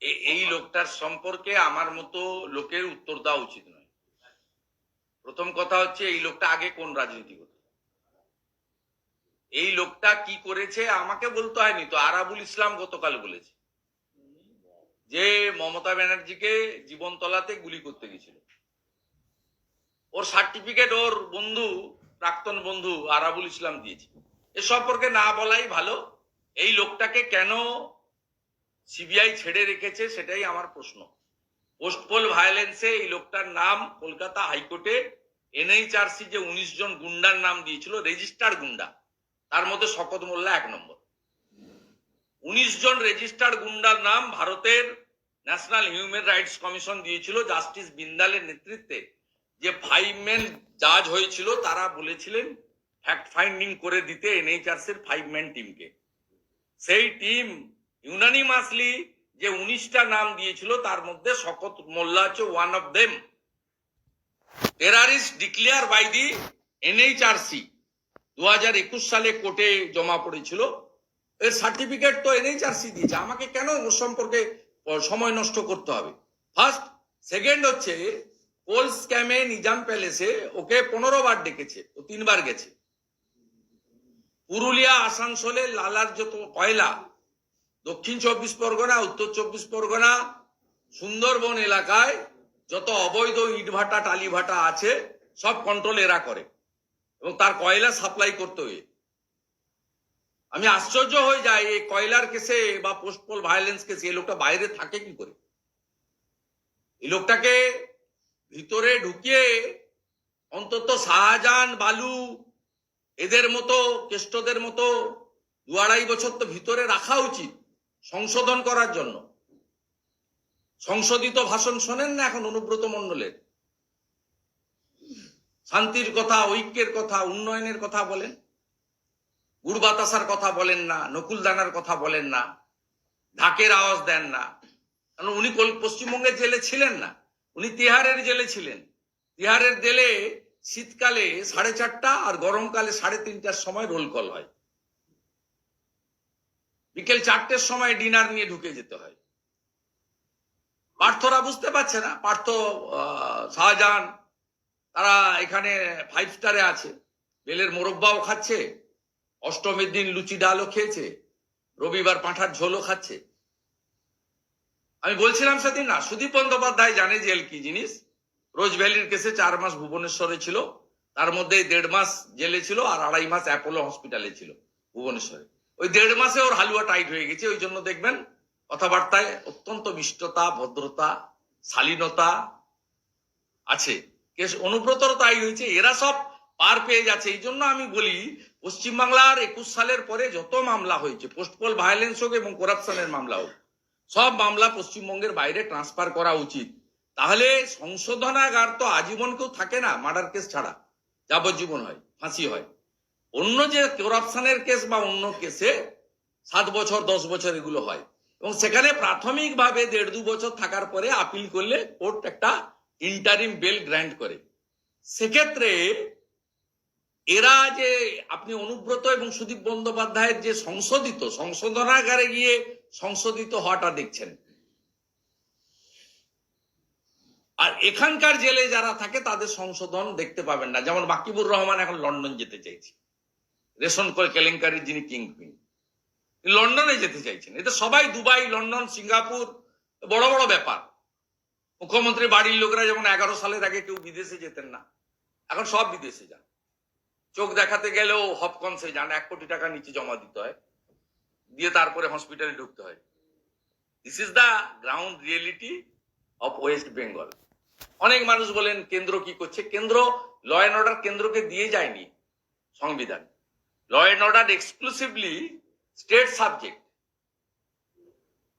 এই লোকটার সম্পর্কে আমার মতো লোকের উত্তর দেওয়া উচিত নয়। প্রথম কথা হচ্ছে, এই লোকটা আগে কোন রাজনীতি করত? এই লোকটা কি করেছে আমাকে বলতে হয়নি তো, আরাবুল ইসলাম গতকাল বলেছে যে মমতা ব্যানার্জিকে জীবনতলাতে গুলি করতে গেছিল। ওর সার্টিফিকেট ওর বন্ধু, প্রাক্তন বন্ধু আরাবুল ইসলাম দিয়েছে। এ সম্পর্কে না বলাই ভালো। এই লোকটাকে কেন সিবিআই ছেড়ে রেখেছে, সেটাই আমার প্রশ্ন। পোস্টপোল ভায়োলেন্সে এই লোকটার নাম কলকাতা হাইকোর্টে, এনএইচআরসি যে উনিশ জন গুন্ডার নাম দিয়েছিল, রেজিস্টার্ড গুন্ডা, তার মধ্যে শকত মোল্লা এক নম্বর। উনিশ জন রেজিস্টার্ড গুন্ডার নাম ভারতের ন্যাশনাল হিউম্যান রাইটস কমিশন দিয়েছিল, জাস্টিস বিন্দালের নেতৃত্বে। যে ফাইভ ম্যান জাজ হয়েছিল, তারা বলেছিলেন ফ্যাক্ট ফাইন্ডিং করে দিতে এনএইচআরসির ফাইভ ম্যান টিমকে। সেই টিম ইউনানিমাসলি যে উনিশটা নাম দিয়েছিল, তার মধ্যে শকত মোল্লা হচ্ছে one of them terrorist declare by the NHRC দু হাজার একুশ সালে কোর্টে জমা পড়েছিল। এর সার্টিফিকেট তো এনএইচআরসি দিয়েছে। আমাকে কেন ওর সম্পর্কে সময় নষ্ট করতে হবে? ফার্স্ট সেকেন্ড হচ্ছে, কোল স্ক্যামে নিজাম প্যালেসে ওকে পনেরো বার ডেকেছে, ও তিনবার গেছে। পুরুলিয়া, আসানসোলে লালার যত কয়লা দক্ষিণ চব্বিশ পরগনা, উত্তর চব্বিশ পরগনা, সুন্দরবন এলাকায় যত অবৈধ ইটভাটা টালিভাটা আছে, সব কন্ট্রোল এরা করে। এবং তার কয়লা সাপ্লাই করতে হয়ে। আমি আশ্চর্য হয়ে যাই, এই কয়লার কেসে বা পোস্টপোল ভায়োলেন্স কেসে এই লোকটা বাইরে থাকে কি করে? এই লোকটাকে ভিতরে ঢুকিয়ে অন্তত শাহজাহান, বালু, এদের মতো, কেষ্টদের মতো দু আড়াই বছর তো ভিতরে রাখা উচিত। সংশোধন করার জন্য। সংশোধিত ভাষণ শোনেন না এখন অনুব্রত মণ্ডলের। শান্তির কথা, ঐক্যের কথা, উন্নয়নের কথা বলেন। গুড় বাতাসার কথা বলেন না নকুল দানার কথা বলেন না, ঢাকের আওয়াজ দেন না। কারণ উনি পশ্চিমবঙ্গের জেলে ছিলেন না, উনি তিহারের জেলে ছিলেন। তিহারের জেলে শীতকালে সাড়ে চারটা আর গরমকালে সাড়ে তিনটার সময় রোল কল হয়। বিকেল চারটের সময় ডিনার নিয়ে ঢুকে যেতে হয়। পার্থরা বুঝতে পারছে না। পার্থ শাহজাহান, তারা এখানে ফাইভ স্টারে আছে। বেলের মোরব্বাও খাচ্ছে। অষ্টমীর দিন লুচি ডালও খেয়েছে। রবিবার পাঁঠার ঝোলও খাচ্ছে। আমি বলছিলাম সেদিন, না, সুদীপ বন্দ্যোপাধ্যায় জানে জেল কি জিনিস? রোজ ভ্যালির কেসে চার মাস ভুবনেশ্বরে ছিল। তার মধ্যে দেড় মাস জেলে ছিল আর আড়াই মাস অ্যাপোলো হসপিটালে ছিল ভুবনেশ্বরে। ওই দেড় মাসে ওর হালুয়া টাইট হয়ে গেছে, ওই জন্য দেখবেন কথাবার্তায় অত্যন্ত মিষ্টতা, ভদ্রতা, শালীনতা আছে। কেস অনুব্রতর তাই হয়েছে, এরা সব পার পেয়ে যাচ্ছে। এই জন্য আমি বলি, পশ্চিমবাংলার একুশ সালের পরে যত মামলা হয়েছে, পোস্টপোল ভায়োলেন্স হোক এবং করাপশনের মামলা হোক, সব মামলা পশ্চিমবঙ্গের বাইরে ট্রান্সফার করা উচিত। তাহলে সংশোধনাগার তো আজীবন কেউ থাকে না, মার্ডার কেস ছাড়া। যাবজ্জীবন হয়, ফাঁসি হয়। অন্য যে করাপশনের কেস বা অন্য কেসে সাত বছর, দশ বছর এগুলো হয়। এবং সেখানে প্রাথমিকভাবে দেড় দু বছর থাকার পরে আপিল করলে কোর্ট একটা ইন্টারিম বেল গ্র্যান্ট করে। সেক্ষেত্রে এরা যে আপনি অনুব্রত এবং সুদীপ বন্দ্যোপাধ্যায়ের যে সংশোধিত, সংশোধনাগারে গিয়ে সংশোধিত হওয়াটা দেখছেন। আর এখানকার জেলে যারা থাকে তাদের সংশোধন দেখতে পাবেন না। যেমন বাকিবুর রহমান এখন লন্ডন যেতে চাইছে। রেশন করে কেলেঙ্কারির যিনি কিং কুইন লন্ডনে যেতে চাইছেন। এতে সবাই দুবাই, লন্ডন, সিঙ্গাপুর, বড় বড় ব্যাপার। মুখ্যমন্ত্রী বাড়ির লোকেরা যেমন এগারো সালের আগে কেউ বিদেশে যেতেন না, এখন সব বিদেশে যান। চোখ দেখাতে গেলেও হপকনসে যান, এক কোটি টাকা নিচে জমা দিতে হয়, দিয়ে তারপরে হসপিটালে ঢুকতে হয়। This is the ground reality of West Bengal অনেক মানুষ বলেন, কেন্দ্র কি করছে? কেন্দ্র ল অ্যান্ড অর্ডার কেন্দ্রকে দিয়ে যায়নি সংবিধান। Law and order exclusively state subject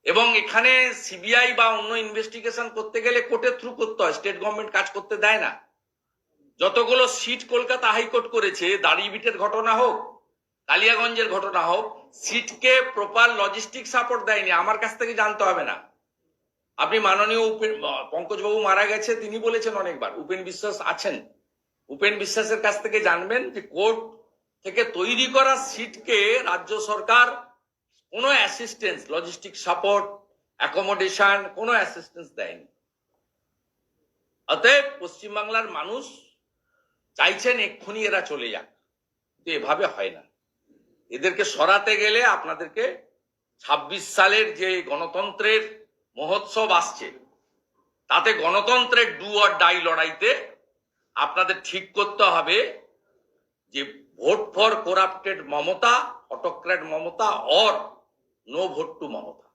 এবং এখানে সিবিআই বা অন্য ইনভেস্টিগেশন করতে গেলে কোর্টের থ্রু করতে হয় স্টেট গভর্নমেন্ট কাজ করতে দেয় না। যতগুলো সিট কলকাতা হাইকোর্ট করেছে দাড়িবিটের ঘটনা হোক, কালিয়াগঞ্জের ঘটনা হোক সিটকে প্রপার লজিস্টিক সাপোর্ট দেয়নি, আমার কাছ থেকে জানতে হবে না। আপনি মাননীয় উপেন, পঙ্কজবাবু মারা গেছে, তিনি বলেছেন অনেকবার, উপেন বিশ্বাস আছেন। উপেন বিশ্বাসের কাছ থেকে জানবেন যে কোর্ট থেকে তৈরি করা সিটকে রাজ্য সরকার কোনো অ্যাসিস্ট্যান্স লজিস্টিক সাপোর্ট অ্যাকোমোডেশন কোনো অ্যাসিস্ট্যান্স দেয়নি। অতএব পশ্চিমবাংলার মানুষ চাইছেন এক্ষুনি এরা চলে যাক। কিন্তু এভাবে হয় না। এদেরকে সরাতে গেলে আপনাদেরকে ছাব্বিশ সালের যে গণতন্ত্রের মহোৎসব আসছে, তাতে গণতন্ত্রের ডু আর ডাই লড়াইতে আপনাদের ঠিক করতে হবে যে vote for corrupted Mamata autocrat Mamata or no vote to Mamata.